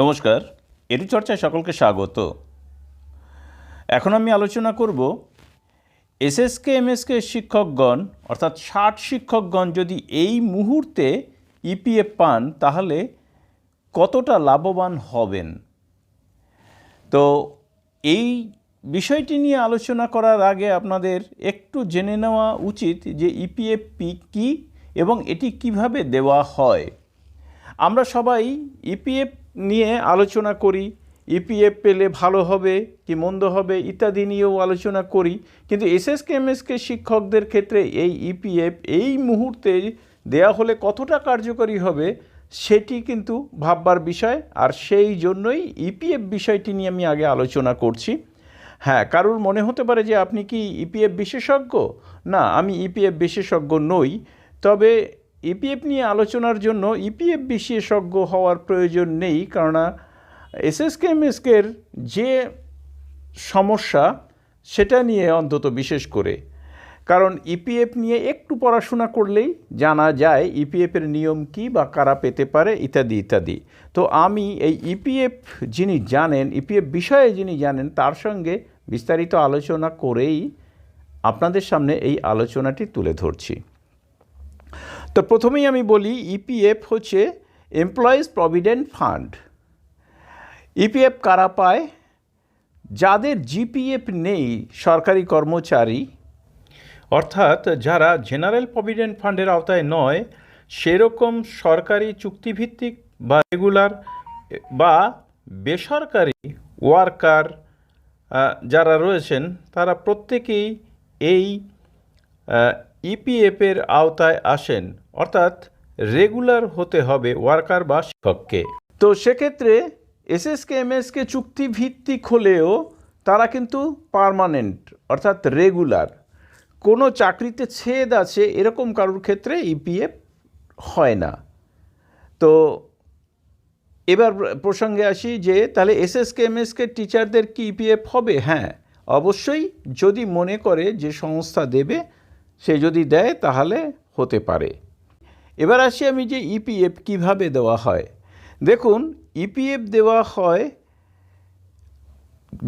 নমস্কার এটি চর্চায় সকলকে স্বাগত। এখন আমি আলোচনা করব, এসএসকে, এমএসকে শিক্ষকগণ, অর্থাৎ ষাট শিক্ষকগণ যদি এই মুহূর্তে ইপিএফ পান, তাহলে কতটা লাভবান হবেন? তো এই বিষয়টি নিয়ে আলোচনা করার আগে আপনাদের একটু জেনে নেওয়া উচিত যে ইপিএফ কী এবং এটি কীভাবে দেওয়া হয়। আমরা সবাই ইপিএফ নিয়ে আলোচনা করি ইপিএফ পেলে ভালো হবে কি মন্দ হবে ইত্যাদি নিয়েও আলোচনা করি। কিন্তু এসএসকে, এমএসকে শিক্ষকদের ক্ষেত্রে এই ইপিএফ এই মুহূর্তে দেয়া হলে কতটা কার্যকরী হবে সেটি কিন্তু ভাববার বিষয়। আর সেই জন্যই ইপিএফ বিষয়টি নিয়ে আমি আগে আলোচনা করছি। হ্যাঁ কারোর মনে হতে পারে যে আপনি কি ইপিএফ বিশেষজ্ঞ? না, আমি ইপিএফ বিশেষজ্ঞ নই। তবে ইপিএফ নিয়ে আলোচনার জন্য ইপিএফ বিশেষজ্ঞ হওয়ার প্রয়োজন নেই, কেননা এসএসকে এমএসকের যে সমস্যা, সেটা নিয়ে অন্তত বিশেষ করে। কারণ ইপিএফ নিয়ে একটু পড়াশোনা করলেই জানা যায় ইপিএফের নিয়ম কী বা কারা পেতে পারে, ইত্যাদি ইত্যাদি। তো আমি এই ইপিএফ যিনি জানেন ইপিএফ বিষয়ে যিনি জানেন, তার সঙ্গে বিস্তারিত আলোচনা করেই আপনাদের সামনে এই আলোচনাটি তুলে ধরছি। তো প্রথমেই আমি বলি ইপিএফ হচ্ছে এমপ্লয়িজ প্রভিডেন্ট ফান্ড ইপিএফ কারা পায়? যাদের জিপিএফ নেই, সরকারি কর্মচারী, অর্থাৎ যারা জেনারেল প্রভিডেন্ট ফান্ডের আওতায় নয়, সেরকম সরকারি চুক্তিভিত্তিক বা রেগুলার বা বেসরকারি ওয়ার্কার যারা রয়েছেন, তারা প্রত্যেকেই এই ইপিএফের আওতায় আসেন। অর্থাৎ রেগুলার হতে হবে ওয়ার্কার বা শিক্ষককে। তো সেক্ষেত্রে এসএসকে, এমএসকে চুক্তিভিত্তিক হলেও তারা কিন্তু পারমানেন্ট অর্থাৎ রেগুলার কোনো চাকরিতে ছেদ আছে এরকম কারোর ক্ষেত্রে ইপিএফ হয় না। তো এবার প্রসঙ্গে আসি যে, তাহলে এসএসকে, এমএসকে টিচারদের কি ইপিএফ হবে? হ্যাঁ অবশ্যই যদি মনে করে যে সংস্থা দেবে, সে যদি দেয় তাহলে হতে পারে। এবার আসি আমি যে ইপিএফ কীভাবে দেওয়া হয়। দেখুন ইপিএফ দেওয়া হয়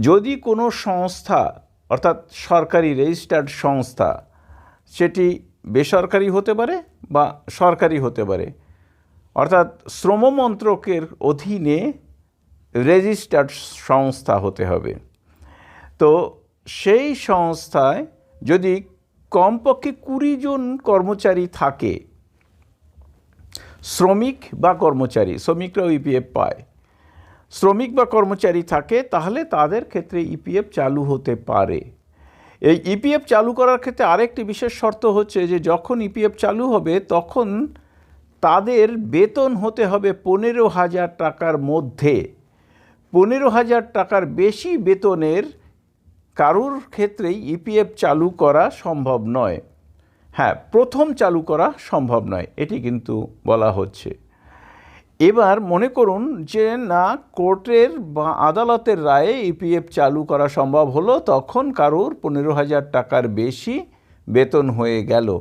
যদি কোনো সংস্থা, অর্থাৎ সরকারি রেজিস্টার্ড সংস্থা, সেটি বেসরকারি হতে পারে বা সরকারি হতে পারে, অর্থাৎ শ্রম মন্ত্রকের অধীনে রেজিস্টার্ড সংস্থা হতে হবে, তো সেই সংস্থায় যদি কমপক্ষে কুড়ি জন কর্মচারী থাকে শ্রমিক বা কর্মচারী শ্রমিকরাও ইপিএফ পায়। শ্রমিক বা কর্মচারী থাকে, তাহলে তাদের ক্ষেত্রে ইপিএফ চালু হতে পারে। এই ইপিএফ চালু করার ক্ষেত্রে আরেকটি বিশেষ শর্ত হচ্ছে যে, যখন ইপিএফ চালু হবে, তখন তাদের বেতন হতে হবে পনেরো হাজার টাকার মধ্যে। পনেরো হাজার টাকার বেশি বেতনের কারুর ক্ষেত্রেই ইপিএফ চালু করা সম্ভব নয়। হ্যাঁ প্রথম চালু করা সম্ভব নয়, এটি কিন্তু বলা হচ্ছে। এবার মনে করুন যে না, কোর্টের বা আদালতের রায়ে ইপিএফ চালু করা সম্ভব হলো, তখন কারুর পনেরো হাজার টাকার বেশি বেতন হয়ে গেল।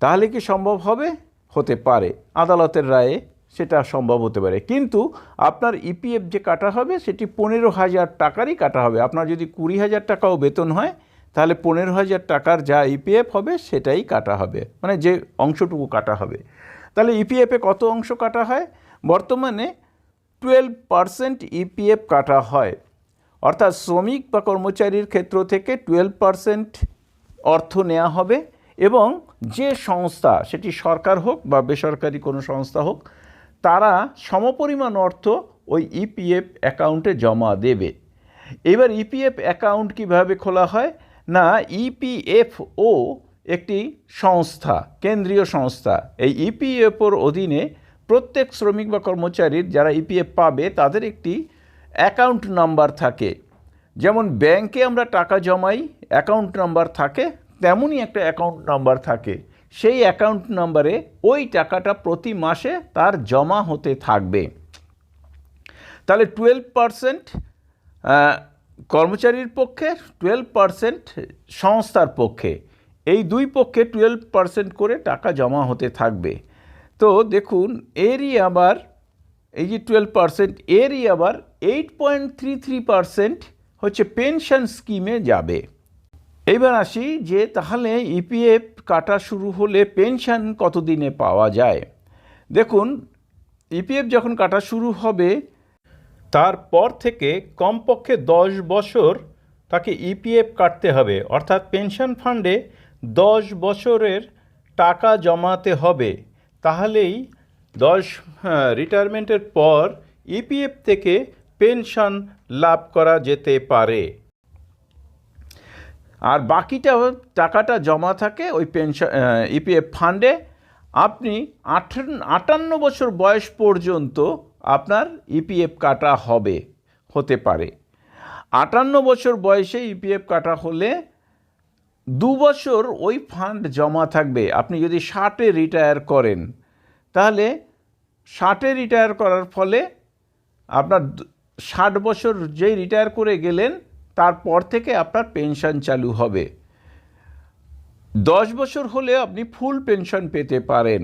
তাহলে কি সম্ভব হবে? হতে পারে। আদালতের রায়ে সেটা সম্ভব হতে পারে। কিন্তু আপনার ইপিএফ যে কাটা হবে, সেটি পনেরো হাজার টাকারই কাটা হবে। আপনার যদি কুড়ি হাজার টাকাও বেতন হয় তাহলে পনেরো হাজার টাকার যা ইপিএফ হবে সেটাই কাটা হবে। মানে যে অংশটুকু কাটা হবে। তাহলে ইপিএফে কত অংশ কাটা হয়? বর্তমানে টুয়েলভ পারসেন্ট ইপিএফ কাটা হয়। অর্থাৎ শ্রমিক বা কর্মচারীর ক্ষেত্র থেকে টুয়েলভ পারসেন্ট অর্থ নেওয়া হবে এবং যে সংস্থা, সেটি সরকার হোক বা বেসরকারি কোনো সংস্থা হোক, তারা সমপরিমাণ অর্থ ওই ইপিএফ অ্যাকাউন্টে জমা দেবে। এবার ইপিএফ অ্যাকাউন্ট কীভাবে খোলা হয়? না ইপিএফও একটি সংস্থা, কেন্দ্রীয় সংস্থা। এই ইপিএফওর অধীনে প্রত্যেক শ্রমিক বা কর্মচারীর যারা ইপিএফ পাবে, তাদের একটি অ্যাকাউন্ট নাম্বার থাকে। যেমন ব্যাংকে আমরা টাকা জমাই, অ্যাকাউন্ট নাম্বার থাকে, তেমনই একটা অ্যাকাউন্ট নাম্বার থাকে। সেই অ্যাকাউন্ট নাম্বারে ওই টাকাটা প্রতি মাসে তার জমা হতে থাকবে। তাহলে টুয়েলভ পারসেন্ট কর্মচারীর পক্ষে টুয়েলভ পারসেন্ট সংস্থার পক্ষে। এই দুই পক্ষে টুয়েলভ পারসেন্ট করে টাকা জমা হতে থাকবে। তো দেখুন, এরই আবার, এই যে টুয়েলভ পার্সেন্ট এরই আবার eight point three three percent হচ্ছে পেনশন স্কিমে যাবে। এইবার আসি যে তাহলে ইপিএফ কাটা শুরু হলে পেনশন কতদিনে পাওয়া যায়? দেখুন ইপিএফ যখন কাটা শুরু হবে তারপর থেকে কমপক্ষে দশ বছর তাকে ইপিএফ কাটতে হবে। অর্থাৎ পেনশন ফান্ডে দশ বছরের টাকা জমাতে হবে। তাহলেই দশ রিটায়ারমেন্টের পর ইপিএফ থেকে পেনশন লাভ করা যেতে পারে। আর বাকিটা টাকাটা জমা থাকে ওই পেনশন ইপিএফ ফান্ডে। আপনি আঠান্ন বছর বয়স পর্যন্ত আপনার ইপিএফ কাটা হবে, হতে পারে। আটান্ন বছর বয়সে ইপিএফ কাটা হলে দু বছর ওই ফান্ড জমা থাকবে। আপনি যদি ষাটে রিটায়ার করেন, তাহলে ষাটে রিটায়ার করার ফলে আপনার ষাট বছর যেই রিটায়ার করে গেলেন, তারপর থেকে আপনার পেনশন চালু হবে। দশ বছর হলে আপনি ফুল পেনশন পেতে পারেন।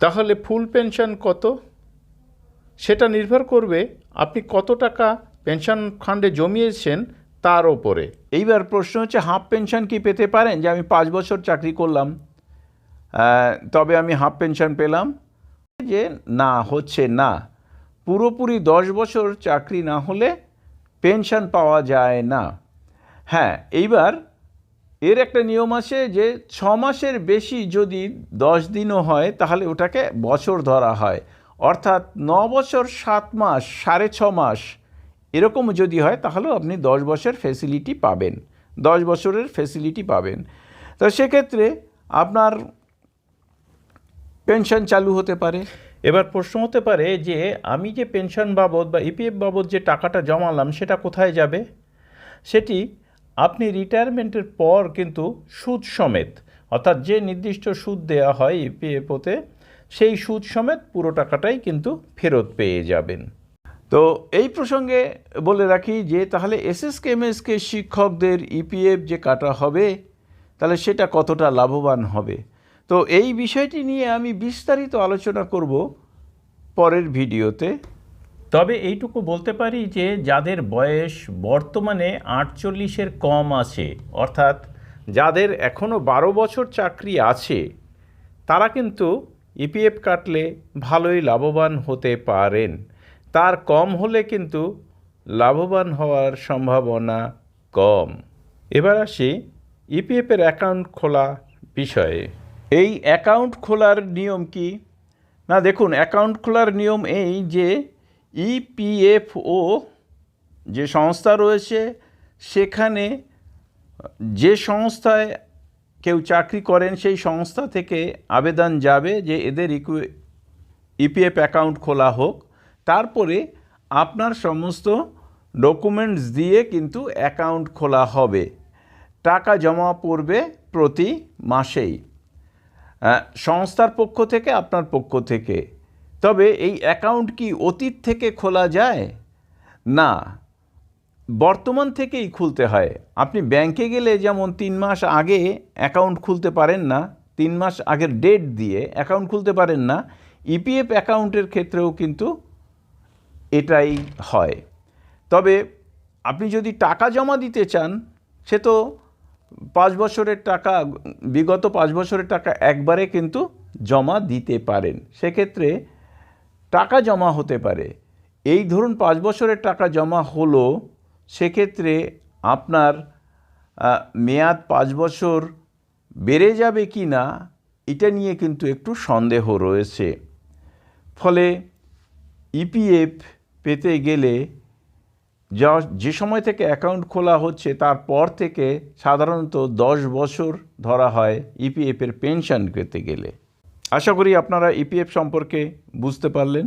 তাহলে ফুল পেনশন কত? সেটা নির্ভর করবে আপনি কত টাকা পেনশন ফান্ডে জমিয়েছেন তার ওপরে। এইবার প্রশ্ন হচ্ছে হাফ পেনশন কি পেতে পারেন? যে আমি পাঁচ বছর চাকরি করলাম। তবে আমি হাফ পেনশন পেলাম। যে না, হচ্ছে না। পুরোপুরি দশ বছর চাকরি না হলে পেনশন পাওয়া যায় না। হ্যাঁ এইবার এর একটা নিয়ম আছে যে ছ মাসের বেশি যদি দশ দিনও হয়, তাহলে ওটাকে বছর ধরা হয়। অর্থাৎ ন বছর সাত মাস, সাড়ে ছ মাস, এরকম যদি হয় তাহলেও আপনি দশ বছর ফেসিলিটি পাবেন। দশ বছরের ফেসিলিটি পাবেন। তো সেক্ষেত্রে আপনার পেনশন চালু হতে পারে। এবার প্রশ্ন হতে পারে যে আমি যে পেনশন বাবদ বা ইপিএফ বাবদ যে টাকাটা জমালাম সেটা কোথায় যাবে? সেটি আপনি রিটায়ারমেন্টের পর কিন্তু সুদ সমেত, অর্থাৎ যে নির্দিষ্ট সুদ দেওয়া হয় ইপিএফওতে সেই সুদ সমেত পুরো টাকাটাই কিন্তু ফেরত পেয়ে যাবেন। তো এই প্রসঙ্গে বলে রাখি যে, তাহলে এসএসকে, এমএসকে শিক্ষকদের ইপিএফ যে কাটা হবে, তাহলে সেটা কতটা লাভবান হবে? তো এই বিষয়টি নিয়ে আমি বিস্তারিত আলোচনা করব পরের ভিডিওতে। তবে এইটুকু বলতে পারি যে, যাদের বয়স বর্তমানে আটচল্লিশের কম আছে, অর্থাৎ যাদের এখনও বারো বছর চাকরি আছে, তারা কিন্তু ইপিএফ কাটলে ভালোই লাভবান হতে পারেন। তার কম হলে কিন্তু লাভবান হওয়ার সম্ভাবনা কম। এবার আসি ইপিএফের অ্যাকাউন্ট খোলা বিষয়ে। এই অ্যাকাউন্ট খোলার নিয়ম কি? না, দেখুন, অ্যাকাউন্ট খোলার নিয়ম এই যে ইপিএফও যে সংস্থা রয়েছে, সেখানে যে সংস্থায় কেউ চাকরি করেন সেই সংস্থা থেকে আবেদন যাবে যে এদের ইকু, ইপিএফ অ্যাকাউন্ট খোলা হোক। তারপরে আপনার সমস্ত ডকুমেন্টস দিয়ে কিন্তু অ্যাকাউন্ট খোলা হবে। টাকা জমা পড়বে প্রতি মাসেই। সংস্থার পক্ষ থেকে, আপনার পক্ষ থেকে। তবে এই অ্যাকাউন্ট কি অতীত থেকে খোলা যায়? না। বর্তমান থেকেই খুলতে হয়। আপনি ব্যাংকে গেলে যেমন তিন মাস আগে অ্যাকাউন্ট খুলতে পারেন না, তিন মাস আগের ডেট দিয়ে অ্যাকাউন্ট খুলতে পারেন না ইপিএফ অ্যাকাউন্টের ক্ষেত্রেও কিন্তু এটাই হয়। তবে আপনি যদি টাকা জমা দিতে চান, সে তো পাঁচ বছরের টাকা, বিগত পাঁচ বছরের টাকা একবারে কিন্তু জমা দিতে পারেন। সেক্ষেত্রে টাকা জমা হতে পারে। এই ধরুন পাঁচ বছরের টাকা জমা হলো সেক্ষেত্রে আপনার মেয়াদ পাঁচ বছর বেড়ে যাবে কি না, এটা নিয়ে কিন্তু একটু সন্দেহ রয়েছে। ফলে ইপিএফ পেতে গেলে যা, যে সময় থেকে অ্যাকাউন্ট খোলা হচ্ছে, তারপর থেকে সাধারণত দশ বছর ধরা হয় ইপিএফের পেনশন পেতে গেলে। আশা করি আপনারা ইপিএফ সম্পর্কে বুঝতে পারলেন।